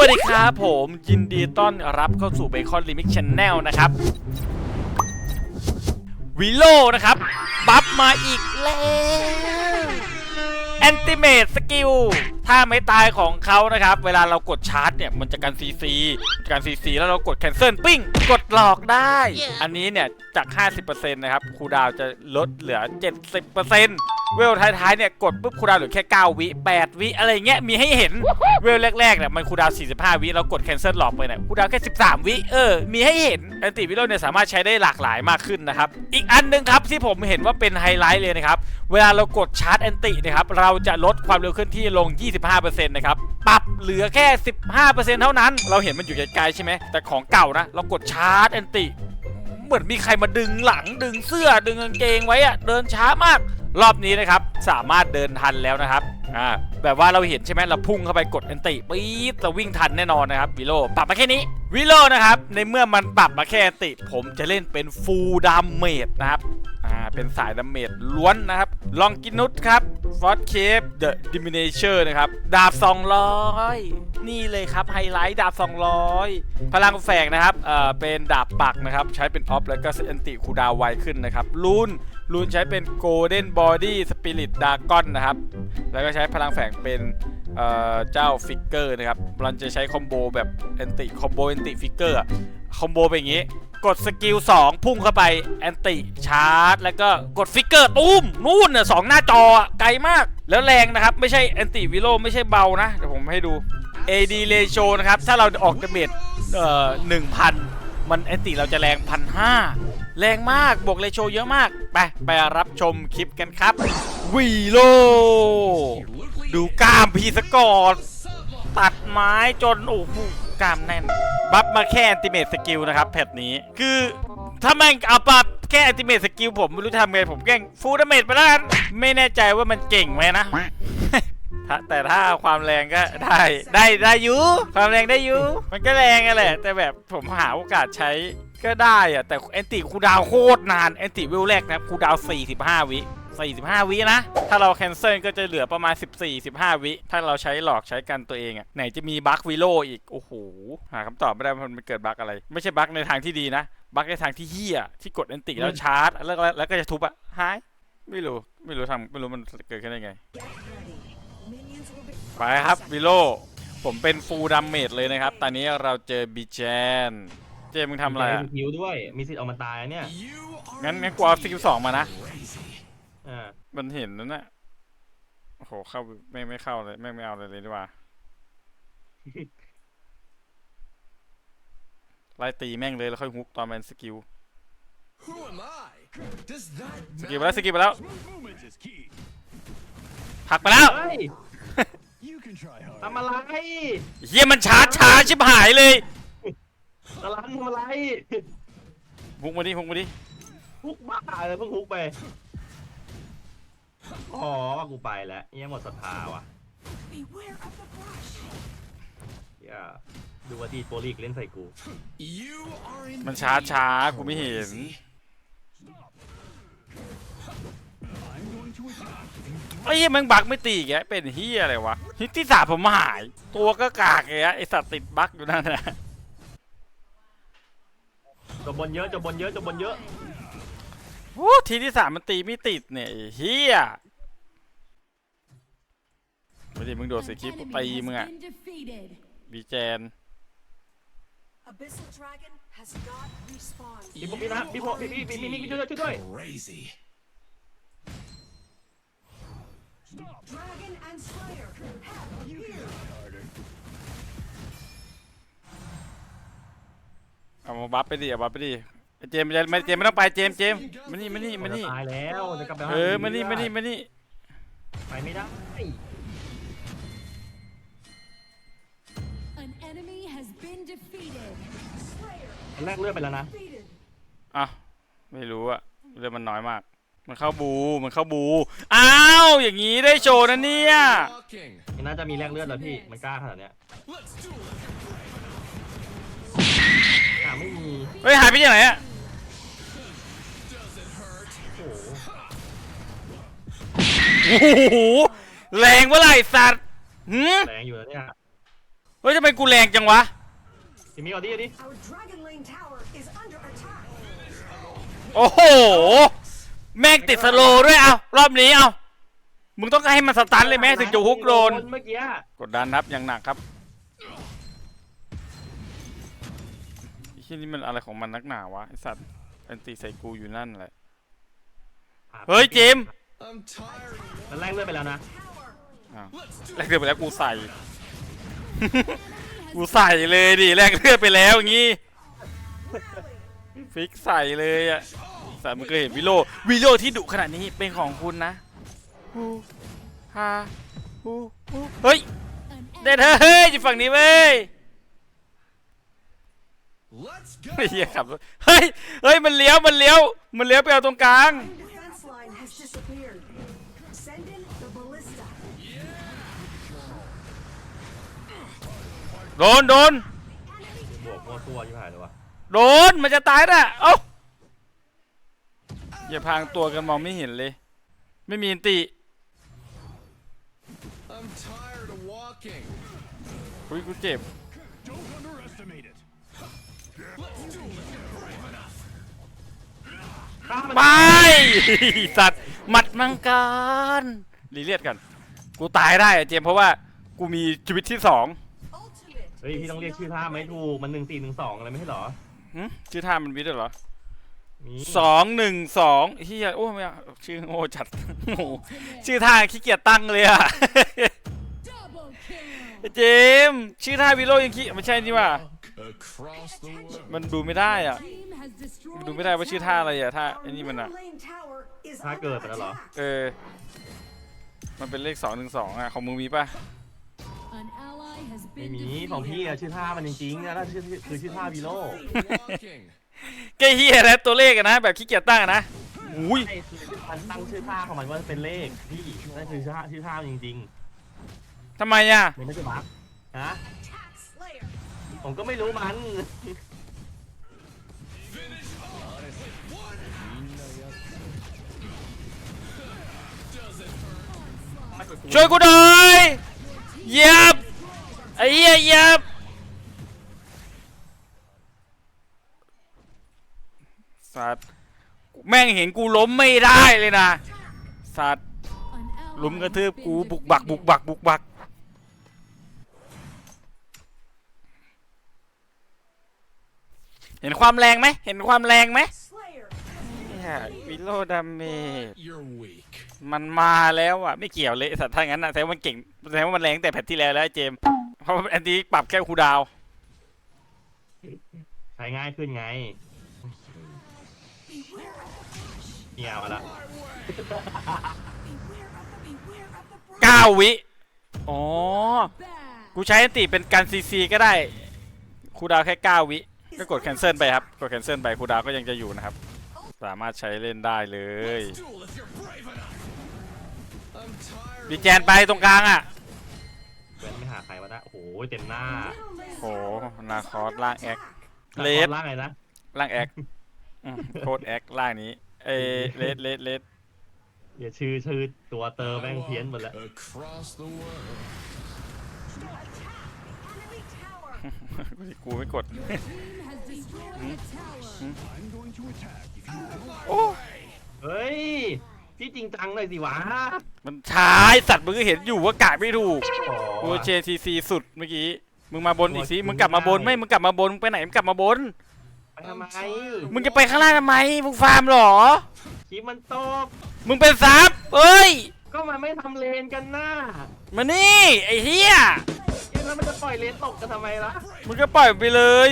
วัสดีครับผมยินดีต้อนรับเข้าสู่เบคอนลิมิ c ช n แนลนะครับวิโลนะครับ บัฟมาอีกแล้วแอนติเม e สกิลถ้าไม่ตายของเขานะครับ เวลาเรากดชาร์จเนี่ย มันจะกันซีซีจะกันซีซีแล้วเรากดแคนเซิลปิ้ง กดหลอกได้ อันนี้เนี่ย จาก 50%นะครับ คูลดาวน์จะลดเหลือ 70% เวลท้ายๆเนี่ยกดปุ๊บคูดาวเหลือแค่ 9 วิ 8 วิอะไรเงี้ยมีให้เห็นเวลแรกๆเนี่ยมันคูดาว 45 วิเรากดแคนเซิลหลอกไปเนี่ยคูดาวแค่ 13 วิเออมีให้เห็นแอนติวิโรเนี่ยสามารถใช้ได้หลากหลายมากขึ้นนะครับอีกอันหนึงครับที่ผมเห็นว่าเป็นไฮไลท์เลยนะครับเวลาเรากดชาร์จแอนตินะครับเราจะลดความเร็วเคลื่อนที่ลง 25%นะครับปรับเหลือแค่ 15%เท่านั้น เราเห็นมันอยู่ไกลๆใช่ไหมแต่ของเก่านะ เรากดชาร์จแอนติเหมือนมีใครมาดึงหลังดึงเสื้อดึงกางเกงไว้อะเดินช้ามาก รอบนี้นะครับสามารถเดินทันแล้วนะครับอ่าแบบว่าเราเห็นใช่ไหมเราพุ่งเข้าไปกดแอนติปี๊ดเราวิ่งทันแน่นอนนะครับวิโลปรับมาแค่นี้วิโลนะครับในเมื่อมันปรับมาแค่อันติ ผมจะเล่นเป็นฟูลดามเมจนะครับ เป็นสายดาเมจล้วนนะครับ ลองกินุสครับฟอสเคปเดอะดิมิเนเชอร์นะครับ ดาบ 200 นี่เลยครับ ไฮไลท์ดาบ 200 พลังแฝงนะครับเอ่อเป็นดาบปักนะครับ ใช้เป็นออฟแล้วก็แอนติคูดาวไวขึ้นนะครับลูนลูนใช้เป็นโกลเด้นบอดี้สปิริตดากอนนะครับ แล้วก็ใช้พลังแฝงเป็นเอ่อเจ้าฟิกเกอร์นะครับมันจะใช้คอมโบแบบแอนติคอมโบแอนติฟิกเกอร์คอมโบเป็นอย่างนี้กดสกิล2พุ่งเข้าไปแอนติชาร์จแล้วก็กดฟิกเกอร์ตุ้มนู่นน่ะสองหน้าจอไกลมาก แล้วแรงนะครับ ไม่ใช่แอนติวิโลไม่ใช่เบานะเดี๋ยวผมให้ดู AD ratio นะครับ ถ้าเราออกดาเมจเอ่อหนึ่งพันมันแอนติเราจะแรงพันห้าแรงมากบวกเรโชเยอะมาก ไป ไปรับชมคลิปกันครับวีโลดูกล้ามพีสกอร์ตัดไม้จน โอ้โห กล้ามแน่น บัฟมาแค่แอนติเมตสกิลนะครับแพทนี้คือถ้าแม่งเอาปับแค่แอนติเมตสกิลผมไม่รู้ทำไงผมแกล้งฟูลดาเมจไปแล้วกันไม่แน่ใจว่ามันเก่งไหมนะแต่ถ้าความแรงก็ได้ได้ได้อยู่ความแรงได้อยู่มันก็แรงอะแหละ แต่แบบผมหาโอกาสใช้ก็ได้อะแต่แอนติคูดาวโคตรนานแอนติวิลแรกนะคูดาว 45 วิ 45 วินะ ถ้าเราแคนเซิลก็จะเหลือประมาณ 14 15 วิ ถ้าเราใช้หลอกใช้กันตัวเองอะไหนจะมีบั๊กวิโลอีก โอ้โห หาคำตอบไม่ได้ว่ามันเกิดบั๊กอะไร ไม่ใช่บั๊กในทางที่ดีนะ บั๊กในทางที่เฮี้ยที่กดแอนติแล้วชาร์จ แล้วแล้วแล้วก็จะทุบอะหายไม่รู้ไม่รู้ทำไม่รู้มันเกิดขึ้นได้ไงไปครับวิโลผมเป็นฟูลดัมเมจเลยนะครับ ตอนนี้เราเจอบีแจน เจมึงทำอะไรอะมีคิวด้วย มีสิทธิ์ออกมาตายเนี่ย งั้นงั้นกูเอาสกิลสองมานะ อ่ามันเห็นนั่นน่ะโอ้โหเข้าไม่ไม่เข้าเลยไม่ไม่เอาเลยเลยดีกว่า ไล่ตีแม่งเลยแล้วค่อยฮุกตอนมันสกิล Who am I? Does that สกิลไปแล้วสกิลไปแล้ว movement is key. ผลักไปแล้วเฮ้ย You can try hard. ทำอะไรเฮียมันช้าช้าชิบหายเลยตะลันทำอะไรฮุกมาดิฮุกมาดิฮุกบ้าเลยเพิ่งฮุกไป อ๋อว่ากูไปแล้วเหี้ยังหมดศรัทธาว่ะเหี้ยดูว่าดีโปรลีกเล่นใส่กู You are in มันช้าช้ากูไม่เห็น I'm going to attack. ไอ้เหี้ยแมันบักไม่ตีแกแล้วเป็นเฮียอะไรวะฮิตที่สามผมหาย ตัวก็กากแกแล้วไอสัตว์ติดบักอยู่นั่นนะจบบนเยอะจบบนเยอะจบบนเยอะ โอ้ทีที่สามมันตีไม่ติดเนี่ยไอ้เฮียไม่ได้มึงโดดใส่คลิปกูตีมึงอะบีแจน Abyssal Dragon has not respawned. พี่พวกพี่นะพี่พวกพี่พี่พี่พี่ช่วยด้วยช่วยด้วย Crazy. Dragon and Slayer have appeared. เอามาบัฟไปดิเอาบัฟไปดิไอ้ เจมส์จะไม่เจมส์ไม่ต้องไปเจมส์เจมส์มานี่มานี่มานี่ตายแล้วจะกลับไปหเออมานี่มานี่มานี่ไปไม่ได้ An enemy has been defeated. Slayer อันแรกเลื่อนไปแล้วนะ defeated. อะไม่รู้อะเรื่องมันน้อยมาก มันเข้าบูมันเข้าบูอ้าวอย่างงี้ได้โชว์นะเนี่ย Walking. มันน่าจะมีแลกเลือดแล้วพี่ มันกล้าขนาดเนี้ย Let's do it. อ่าไม่มีเฮ้ยหายไปที่ไหนอะ โอ้โหโอ้โหแรงเมื่อไหร่สัตว์หืมแรงอยู่แล้วเนี่ยฮ้ยทำไมกูแรงจังวะทีมีเอาดิเอาดิ Our Dragon Lane tower is under attack. โอ้โหแม่งติดสโลว์ด้วยเอารอบนี้เอามึงต้องให้มันสตันเลยไหมถึงจะฮุกโดนเมื่อกี้กดดันครับอย่างหนักครับไอ้ที่นี่มันอะไรของมันนักหนาวะไอสัตว์แอนตี้ใส่กูอยู่นั่นแหละเฮ้ยเจมส์ I'm tired. มันแรกเลื่อนไปแล้วนะอ้าว Let's do แลกเลือดไปแล้วกูใส่ กูใส่เลยดิแลกเลือดไปแล้วอย่างงี้ ฟิกใส่เลยอะสัตว์มึงเคยเห็นวิโลวิโลที่ดุขนาดนี้เป็นของคุณนะฮูฮาฮูฮูเฮ้ย An เด็ดเฮ้ยอยู่ฝั่งนี้เว้ย Let's เฮีย go. ขับรถเฮ้ยเฮ้ยมันเลี้ยวมันเลี้ยวมันเลี้ยวไปเอาตรงกลาง โดนโดนบวกมั่วตัวยิ่งหายเลยวะโดนมันจะตายน่ะเอ้าอย่าพรางตัวกันมองไม่เห็นเลย ไม่มีอันติ I'm tired of walking. อุ้ยกูเจ็บ Don't underestimate it. Let's do it. You're brave enough. ฆ่ามันไปสัตว์หมัดมังกรรีเลียดกัน กูตายได้อะเจมส์เพราะว่ากูมีชีวิตที่สอง Ultimate. เฮ้ยพี่ต้องเรียกชื่อท่าไหมถูกมันหนึ่งสี่หนึ่งสองอะไรไม่ใช่เหรอหึชื่อท่ามันวิทย์ด้วยเหรอมีสองหนึ่งสองเฮียโอ้ไม่เอาชื่อโง่จัด โอ้โหชื่อท่าขี้เกียจตั้งเลยอะ double kill. เจมส์ชื่อท่าวิโรยังขี้ไม่ใช่นี่ว่า Across the world. มันดูไม่ได้อะ Team has destroyed ดูไม่ได้ว่าชื่อท่าอะไรอะท่า Our ไอ้นี่มัน middle อะ lane tower is ท่า under เกิดไปแล้วเหรอ attack. เออ มันเป็นเลขสองหนึ่งสองอะ ของมึงมีป่ะ An ally has ไม่ been มี defeated. ของพี่อะชื่อท่ามันจริงๆนะถ้าชื่อคือชื่อท่าวีโร่ Walking. แกเฮียนะตัวเลขอะนะ แบบขี้เกียจตั้งอะนะอุ้ยใช่คือมันตั้งชื่อท่าของมันว่าเป็นเลขพี่นั่นคือชื่อท่าชื่อท่ามันจริงทำไมอะๆมันไม่ใช่บั๊กฮะ Attack Slayer. ผมก็ไม่รู้มัน Finish off with one. Does it hurt? ช่วยกูหน่อยเหยียบ ไอ้เหี้ยเหยียบสัตว์แม่งเห็นกูล้มไม่ได้เลยนะสัตว์ An ally ลุมกระทืบ has กู been บุกบักบุกบักบุกบักเห็นความแรงไหมเห็นความแรงไหม Slayer. เนี่ยวิโลดาเมจ You're weak. มันมาแล้วอะ ไม่เกี่ยวเลยไอ้สัตว์ถ้างั้นอะแสดงว่ามันเก่งแสดงว่ามันแรงตั้งแต่แพทที่แล้วแล้วไอ้เจมส์ เพราะว่าอันนี้ปรับแค่คูลดาวน์ใช้ง่ายขึ้นไงเนี่ยมาละ Beware of the beware of the เก้าวิ อ๋อ back. กูใช้อันติเป็นการซีซีก็ได้คูลดาวน์แค่เก้าวิ ก็กดแคนเซิลไปครับ กดแคนเซิลไปคูลดาวน์ก็ยังจะอยู่นะครับ สามารถใช้เล่นได้เลย Let's duel if you're brave enough. I'm tired. ดีแจนไปตรงกลางอะ เว้นไม่หาใครมาได้โอ้โหเต็มหน้า middle lane โอ้ tower นา is คอส under ล่างแอค attack. เลส ล่างไงนะล่างแอคอืมโคดแอคล่างนี้ เอยเลสเลสเลสอย่าชื่อชื่อตัวเตอร์แม่งเพี้ยนหมดแล้ว Across the world. Enemy tower. กูไม่กด Team has destroyed a tower. I'm going to attack if you don't. โอ้เฮ้ย พี่จริงจังหน่อยสิวะมันช้าไอ้สัตว์มึงก็เห็นอยู่ว่ากะไม่ถูกโอ้กูเชซีซีสุดเมื่อกี้มึงมาบนอีกสิมึงกลับมาบนไม่มึงกลับมาบนมึงไปไหนมึงกลับมาบน ไปทำไมมึงจะไปข้างล่างทำไมมึงฟาร์มเหรอ คลิปมันตกมึงเป็นซับเอ้ยก็มันไม่ทำเลนกันหน้ามานี่ไอ้เหี้ยเอ๊ะแล้วมันจะปล่อยเลนตกกันทำไมล่ะมึงก็ปล่อยไปเลย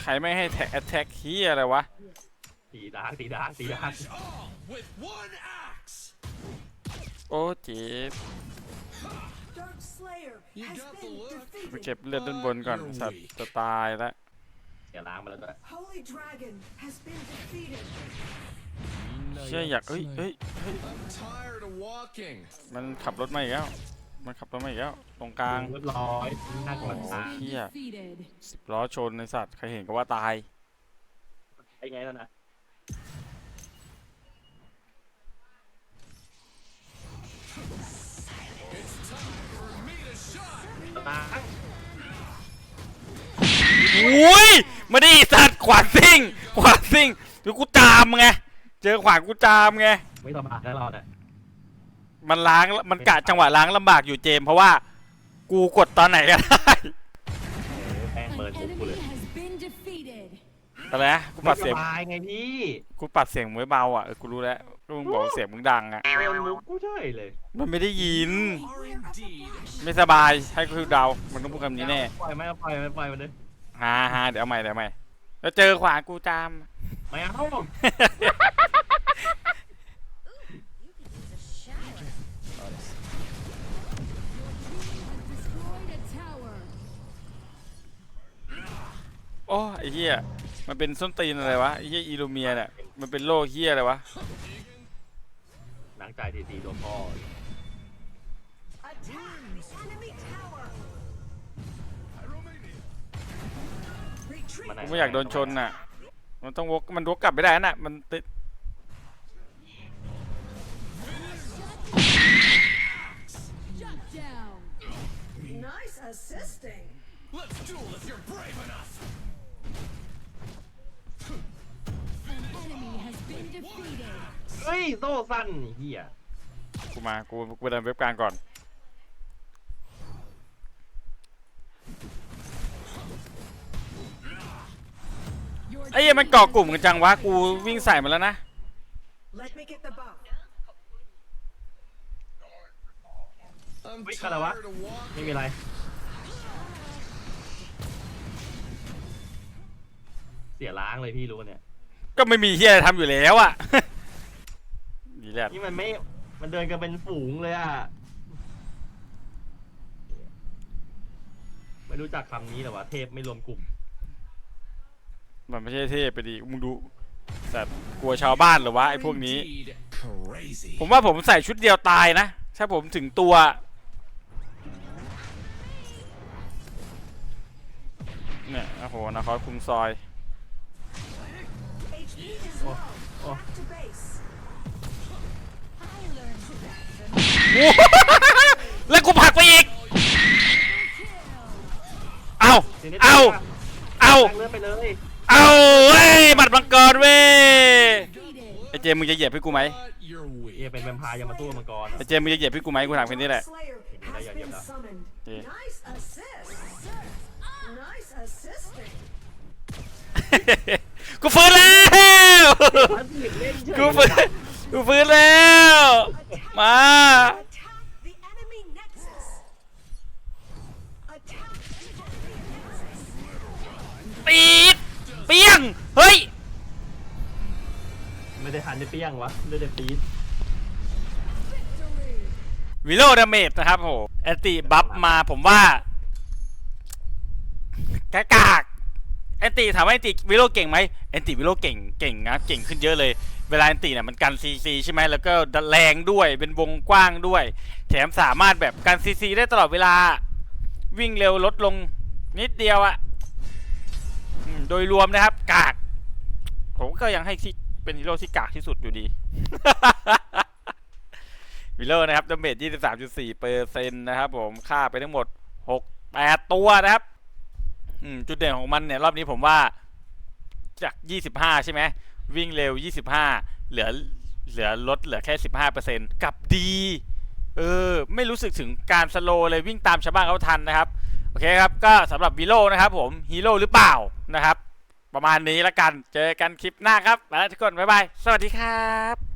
ใครไม่ให้แท็กแท็กเหี้ยอะไรวะ ตีดาร์กตีดาร์กตีดาร์ก Finish all with one axe. โอ้เจ็บ Dark Slayer You has got the been look. ไป defeated. เก็บเลือดด้านบนก่อนสัตว์จะตายแล้วเดี๋ยวล้างมาแล้วด้วย Holy Dragon has been defeated. เชื่ออยากเอ้ยเอ้ยเฮ้ย I'm tired of walking. มันขับรถมาอีกแล้ว มันขับรถมาอีกแล้วตรงกลางเรียบร้อยหน้ากโอ้ดโหตาเหี้ย Defeated. ล้อชนในสัตว์ใครเห็นก็ว่าตายไงแล้วนะตาอุ้ยมาดิสัตว์ขวานซิ่งขวานซิ่งเดี๋ยวกูจามไงเจอขวานกูจามไงไม่สบายแล้วเราเนี่ย มันล้างมันกะจังหวะล้างลำบากอยู่เจมส์เพราะว่ากูกดตอนไหนก็ได้แป้ง An เบิร์นผมกู enemy เลย has been defeated. อะไรนะกูไม่ปัดสเสียงบายไงพี่กูปัดเสียงไว้เบาอะเออกูรู้แล้วลุงบอกว่าเสียงมึงดังอะเบิร์นมุกกูใช่เลย มันไม่ได้ยิน Are indeed. ไม่สบายให้คือเดามันต้องพูดคำนี้แน่ปล่อยไม่เอาปล่อยไม่ปล่อยมันเลยฮ่าฮ่าเดี๋ยวเอาใหม่เดี๋ยวเอาใหม่แล้วเจอขวานกูจามไม่เอา โอ้ไอ้เหี้ยมันเป็นส้นตีนอะไรวะไอ้เหี้ยอีลูเมียเนี่ยมันเป็นโรคเหี้ยอะไรวะหนังจ่ายทีทีตัวพ่อ Attack enemy tower. Retreat. มันไหนกูไม่อยากโดนชนน่ะ มันต้องวกมันวกกลับไม่ได้น่ะ มันติด Shut down. Nice assisting. Let's duel if you're brave enough. เฮ้ยโซ่สั้นเฮียกูมา กูกูไปเดินเว็บกลางก่อน Your ไอ้เหี้ยมันเกาะกลุ่มกันจังวะ กูวิ่งใส่มันแล้วนะ Let me get the buff. I'm Wait, got a what? tired of walking. ไม่มีอะไร เสียล้างเลยพี่รู้ปะเนี่ย ก็ไม่มีเหี้ยอะไรทำอยู่แล้วอะ ดีแลดนี่มันไม่ มันเดินกันเป็นฝูงเลยอะ ไม่รู้จักคำนี้หรอวะเทพไม่รวมกลุ่ม มันไม่ใช่เทพไปดิมึงดูแต่กลัวชาวบ้านเหรอวะไอ้พวกนี้ Indeed crazy. ผมว่าผมใส่ชุดเดียวตายนะ ถ้าผมถึงตัว เนี่ยโอ้โหนครคุมซอย แล้วกูผลักไปอีก Kill. เอาทีนี้เอาเอาแรงเลื่อนไปเลย เอาเว้ยบัตรมังกรเว้ย Defeated. ไอเจมส์มึงจะเหยียบให้กูไหม But you're เอ weak. เป็นแวมไพร์ยังมาสู้กับมังกรไอเจมส์มึงจะเหยียบให้กูไหมกูถามแค่นี้แหละ Slayer Đây, has đây, been đây. summoned. Yeah. Nice assist. Nice assisting. กูฟื้นแล้ว มันผิดเล่นเฉย กูฟื้นกูฟื้นแล้ว มา Attack the enemy nexus. Attack the enemy nexus. ปีดเปี้ยง เฮ้ย ไม่ได้ทันได้เปี้ยงวะได้แต่ปี๊ด Victory. วิโลดาเมจนะครับโหแอนติบัฟมาผมว่ากากาก แอนติถามว่าแอนติวิโลเก่งไหมแอนติวิโลเก่งเก่งนะเก่งขึ้นเยอะเลย เวลาแอนติเนี่ยมันกันซีซีใช่ไหมแล้วก็แรงด้วยเป็นวงกว้างด้วย แถมสามารถแบบกันซีซีได้ตลอดเวลาวิ่งเร็วลดลงนิดเดียวอะโดยรวมนะครับ กาก ผมก็ยังให้ที่เป็นฮีโร่ที่กากที่สุดอยู่ดีวิลเลอร์นะครับดาเมจ23.4เปอร์เซ็นต์นะครับผม ฆ่าไปทั้งหมด 6 8 ตัวนะครับ อืมจุดเด่นของมันเนี่ยรอบนี้ผมว่าจาก 25 ใช่ไหมวิ่งเร็ว 25 เหลือเหลือลดเหลือแค่ 15%กับดี เออ ไม่รู้สึกถึงการสโลเลยวิ่งตามชาวบ้านเขาทันนะครับ โอเคครับ ก็สำหรับวิโลนะครับผมฮีโร่หรือเปล่านะครับ ประมาณนี้ละกัน เจอกันคลิปหน้าครับไปแล้วทุกคน บ๊ายบาย สวัสดีครับ